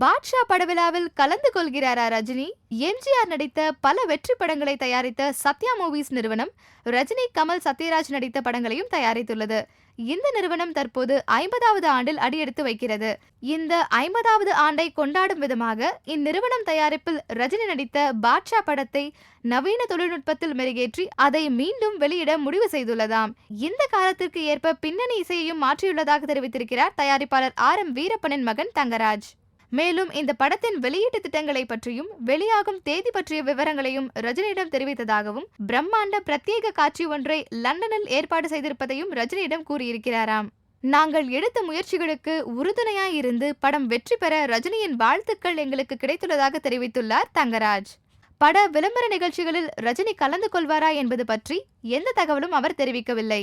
பாட்ஷா படவிழாவில் கலந்து கொள்கிறாரா ரஜினி? எம்ஜிஆர் நடித்த பல வெற்றி படங்களை தயாரித்த சத்யா மூவிஸ் நிறுவனம் ரஜினி கமல் சத்யராஜ் நடித்த படங்களையும் தயாரித்துள்ளது. இந்த நிறுவனம் தற்போது ஐம்பதாவது ஆண்டில் அடியெடுத்து வைக்கிறது. இந்த ஐம்பதாவது ஆண்டை கொண்டாடும் விதமாக இந்நிறுவனம் தயாரிப்பில் ரஜினி நடித்த பாட்ஷா படத்தை நவீன தொழில்நுட்பத்தில் மெருகேற்றி அதை மீண்டும் வெளியிட முடிவு செய்துள்ளதாம். இந்த காலத்திற்கு ஏற்ப பின்னணி இசையையும் மாற்றியுள்ளதாக தெரிவித்திருக்கிறார் தயாரிப்பாளர் ஆர் எம் வீரப்பனின் மகன் தங்கராஜ். மேலும் இந்த படத்தின் வெளியீட்டு திட்டங்களை பற்றியும் வெளியாகும் தேதி பற்றிய விவரங்களையும் ரஜினியிடம் தெரிவித்ததாகவும் பிரம்மாண்ட பிரத்யேக காட்சி ஒன்றை லண்டனில் ஏற்பாடு செய்திருப்பதையும் ரஜினியிடம் கூறியிருக்கிறாராம். நாங்கள் எடுத்த முயற்சிகளுக்கு உறுதுணையாய் இருந்து படம் வெற்றி பெற ரஜினியின் வாழ்த்துக்கள் எங்களுக்கு கிடைத்துள்ளதாக தெரிவித்துள்ளார் தங்கராஜ். பட விளம்பர நிகழ்ச்சிகளில் ரஜினி கலந்து கொள்வாரா என்பது பற்றி எந்த தகவலும் அவர் தெரிவிக்கவில்லை.